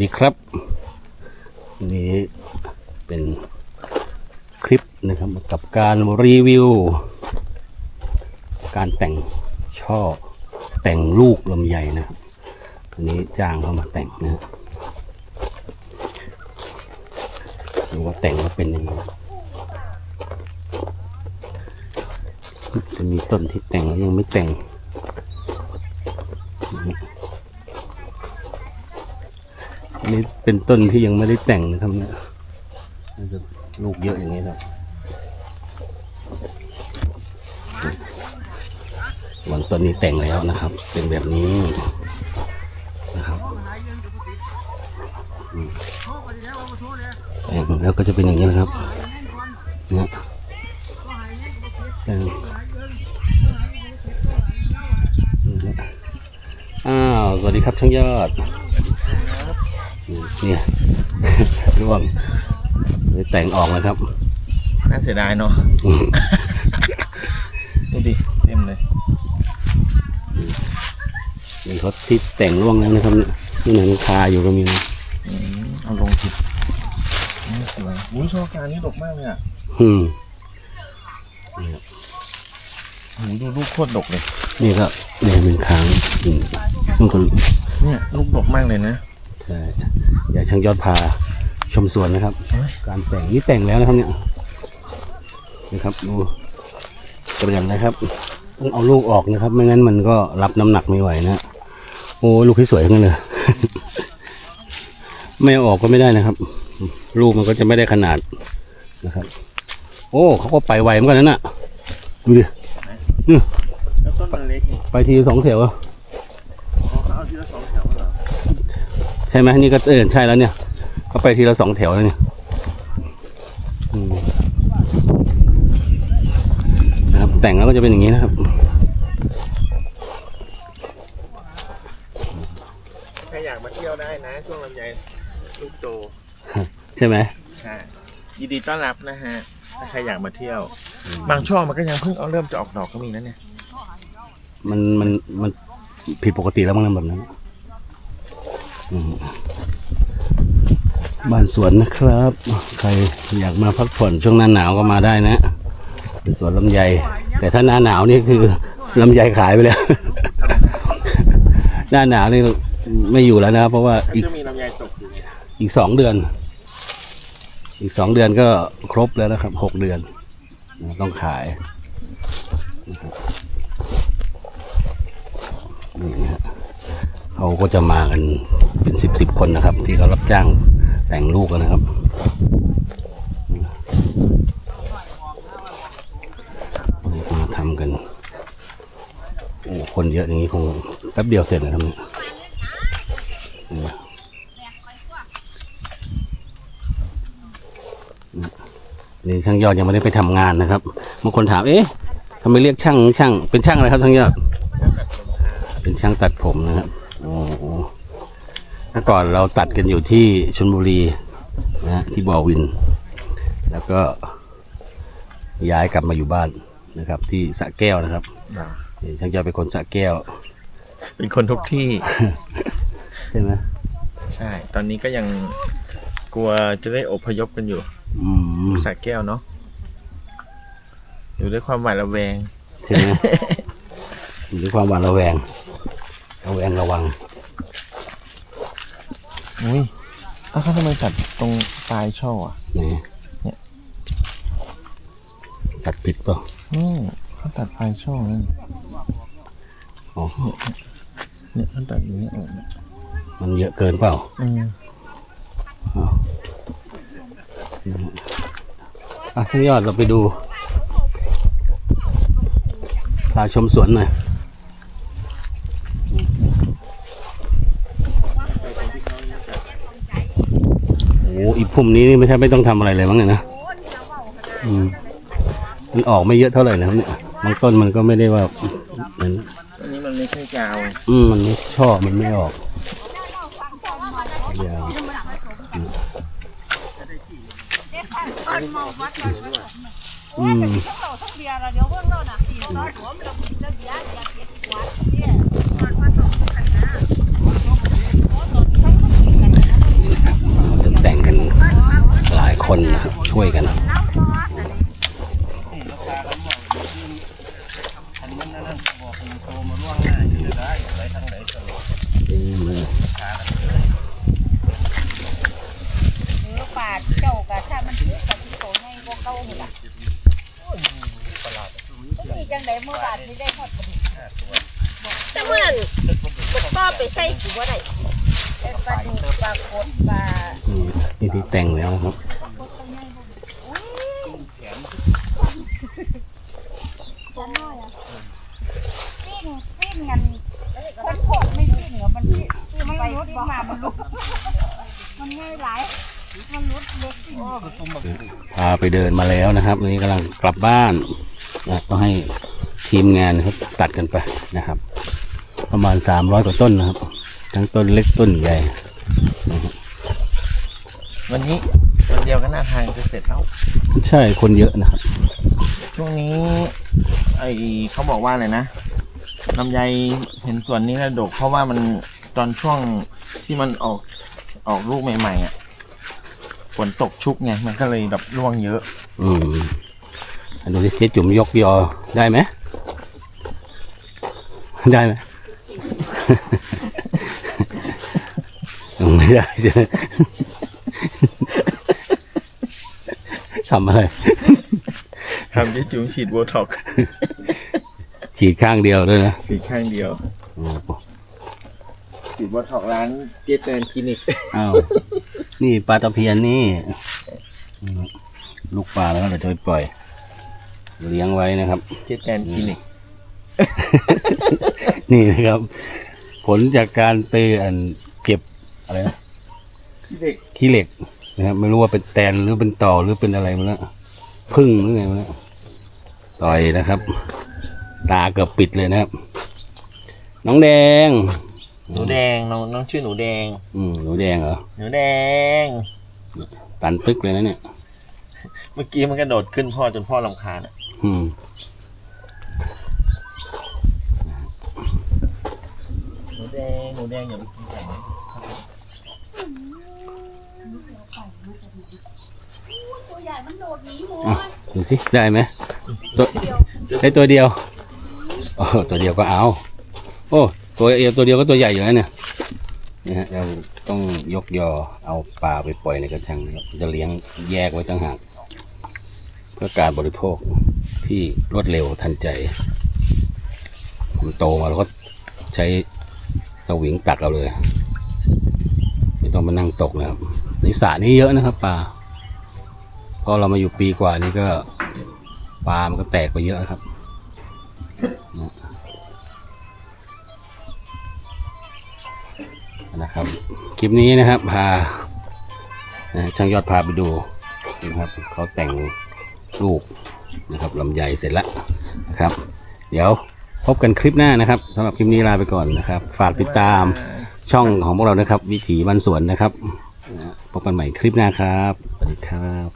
ดีครับนี้เป็นคลิปนะครับกับการรีวิว การแต่งช่อแต่งลูกลำไยนะครับอันนี้จ้างเขามาแต่งนะดูว่าแต่งแล้วเป็นยังไงจะมีต้นที่แต่งแล้วยังไม่แต่ง นนี้เป็นต้นที่ยังไม่ได้แต่งนะครับเนี่ยน่าจะลูกเยอะอย่างนี้ครับส่วนต้นนี้แต่งแล้วนะครับ เป็นแบบนี้นะครับอืมแต่งแล้วก็จะเป็นอย่างนี้นะครับเนี่ยแต่งอ้าว สวัสดีครับช่างยอดเนี่ยร่วงเลยแต่งออกแล้วครับ น่าเสียดายเนาะดูดิเต็มเลยมีเขาที่แต่งร่วงแล้วนะครับนี่หนังคาอยู่ก็มีนะอืมเอาลงจิตนี่สวยอุ้ยช่อการนี่ดกมากเลยอะอืมโอ้โหดูลูกโคตรดกเลย นี่ก็เนี่ยเป็นค้างอืมมันก็เนี่ยลูกดกมากเลยนะ ใช่อยากช่างยอดพาชมสวนนะครับเฮ้ยการแต่งนี่แต่งแล้วนะครับเนี่ยนะครับดูเกลือนนะครับ ต้องเอาลูกออกนะครับ ไม่งั้นมันก็รับน้ำหนักไม่ไหวนะโอ้ลูกที่สวยทั้งนั้นเลยไม่เอาออกก็ไม่ได้นะครับ ลูกมันก็จะไม่ได้ขนาดนะครับ โอ้เขาก็ไปไวเหมือนกันนะน่ะดูดิแล้วต้นมันเล็กนี่ไปทีสองแถวอะ เขาเอาทีละสองแถวเหรอ ใช่ไหมนี่ก็เออใช่แล้วเนี่ยเขาไปทีละสองแถวแล้วเนี่ยอืมนะครับแต่งแล้วก็จะเป็นอย่างนี้นะครับใครอยากมาเที่ยวได้นะ ช่วงลำไยลูกโตใช่ไหมใช่ยินดีต้อนรับนะฮะถ้าใครอยากมาเที่ยว บางช่วงมันก็ยังเพิ่งเอาเริ่มจะออกดอกก็มีนะเนี่ย มันมันมันผิดปกติแล้วมั้งนะแบบนั้นอืม บ้านสวนนะครับ ใครอยากมาพักผ่อนช่วงหน้าหนาวก็มาได้นะเป็นสวนลำไย แต่ถ้าหน้าหนาวนี่คือลำไยขายไปแล้ว หน้าหนาวนี่ไม่อยู่แล้วนะครับเพราะว่าอีกจะมีลำไยตกอยู่ไงอีกสองเดือน อีกสองเดือนก็ครบแล้วนะครับหกเดือนนะต้องขายนะครับนี่นะฮะ เขาก็จะมากันเป็นสิบสิบคนนะครับ ที่เขารับจ้างแต่งลูกกันนะครับมาทำกันโอ้คนเยอะอย่างนี้คงแป๊บเดียวเสร็จนะครับเนี่ยนี่ช่างยอดยังไม่ได้ไปทำงานนะครับบางคนถามเอ๊ะทำไมเรียกช่างช่างเป็นช่างอะไรครับช่างยอด เป็นช่างตัดผมนะครับ เมื่อก่อนเราตัดกันอยู่ที่ชลบุรีนะฮะที่บ่อวิน แล้วก็ย้ายกลับมาอยู่บ้านนะครับ ที่สระแก้วนะครับนี่ช่างยอดเป็นคนสระแก้ว เป็นคนทุกที่ ใช่ไหมใช่ ตอนนี้ก็ยังกลัวจะได้อพยพกันอยู่อืมสระแก้วเนาะอยู่ด้วยความหวาดระแวง ใช่ไหมอยู่ด้วยความหวาดระแวงระแวงระวัง อุ้ยอ้าวเขาทำไมตัดตรงปลายช่ออะ นี่เนี่ย ตัดผิดเปล่าอืมเขาตัดปลายช่อนั่นอ๋อ เนี่ยเขาตัดอย่างนี้ออกเนี่ยมันเยอะเกินเปล่าอืมอะท่านยอดเราไปดูพาชมสวนหน่อย โอ้โหอีพุ่มนี้นี่ไม่ใช่ไม่ต้องทำอะไรเลยมั้งเนี่ยนะอืมมันออกไม่เยอะเท่าไหร่นะครับเนี่ยบางต้นมันก็ไม่ได้ว่าเหมือนอันนี้มันไม่ใช่ยาว อืมมันไม่ชอบมันไม่ออกยาวอืม คนนะครับช่วยกันน้ำพอสอันนี้เนื้อปลาเจ้ากะถ้ามันถือกับที่โตในวงเก่านี่ล่ะนี่จังไดเมื่อบาทนี่ได้หมดพอดีแต่เมื่อนั้นก็ไปใส่กูว่าได้เป็นปลาดุกปลากดปลานี่นี่ที่แต่งแล้วนะครับ ตัวน้อยอะปิ้งปิ้งกันคนพกไม่ปิ้งเหรอมันปิ้งปิ้งไปปิ้งมามันลุกมันง่ายหลายมันลุดเล็กปิ้งพาไปเดินมาแล้วนะครับวันนี้กำลังกลับบ้านนะก็ให้ทีมงานนะครับตัดกันไปนะครับ ประมาณสามร้อยกว่าต้นนะครับ ทั้งต้นเล็กต้นใหญ่วันนี้วันเดียวก็น่าทางจะเสร็จแล้ว ใช่คนเยอะนะครับ ช่วงนี้ ไอเขาบอกว่าอะไรนะลำไยเห็นส่วนนี้แล้วดก เพราะว่ามันตอนช่วงที่มันออกออกลูกใหม่ๆอะฝนตกชุกไงมันก็เลยแบบร่วงเยอะ อืมอันดูที่เจ๊จุ๋มยกยอได้ไหมได้ไหมยังไม่ได้ใช่ไหมทำอะไรทำที่จุ๋มฉีดโบท็อกซ์ ฉีดข้างเดียวด้วยนะฉีดข้างเดียวโอ้โหฉีดโบท็อกซ์ร้านเจเตนคลินิกอ้าวนี่ปลาตะเพียนนี่อืมลูกปลาแล้วเราจะไปปล่อย เลี้ยงไว้นะครับ เจเตนคลินิกนี่นะครับ ผลจากการไปอันเก็บอะไรนะเด็กขี้เหล็กนะครับไม่รู้ว่าเป็นแตนหรือเป็นต่อหรือเป็นอะไรมาแล้วพึ่งหรือไงมาแล้วต่อยนะครับ ตาเกือบปิดเลยนะครับ น้องแดง หนูแดงน้องน้องชื่อหนูแดง อืมหนูแดงเหรอ หนูแดง ตันตึกเลยนะเนี่ย เมื่อกี้มันกระโดดขึ้นพ่อจนพ่อลำคาญอะอืม หนูแดงหนูแดงอย่าไปกินไก่นะตัวใหญ่มันโดดหนีหมูอะ ดูสิได้ไหมตัวได้ตัวเดียว โอ้ตัวเดียวก็เอา โอ้ตัวเดียวตัวเดียวก็ตัวใหญ่อยู่แล้วเนี่ยนี่ฮะเราต้องยกยอเอาปลาไปปล่อยในกระชังนะครับจะเลี้ยงแยกไว้ต่างหากเพื่อการบริโภคที่รวดเร็วทันใจมันโตมาแล้วก็ใช้สวิงตักเอาเลย ไม่ต้องมานั่งตกนะครับในสระนี้เยอะนะครับปลาพอเรามาอยู่ปีกว่านี้ก็ปลามันก็แตกไปเยอะครับ นะครับ คลิปนี้นะครับพาช่างยอดพาไปดูนะครับเขาแต่งลูกนะครับลำไยเสร็จแล้วนะครับ เดี๋ยวพบกันคลิปหน้านะครับสำหรับคลิปนี้ลาไปก่อนนะครับ ฝากติดตามช่องของพวกเรานะครับ วิถีบ้านสวนนะครับพบกันใหม่คลิปหน้าครับสวัสดีครับ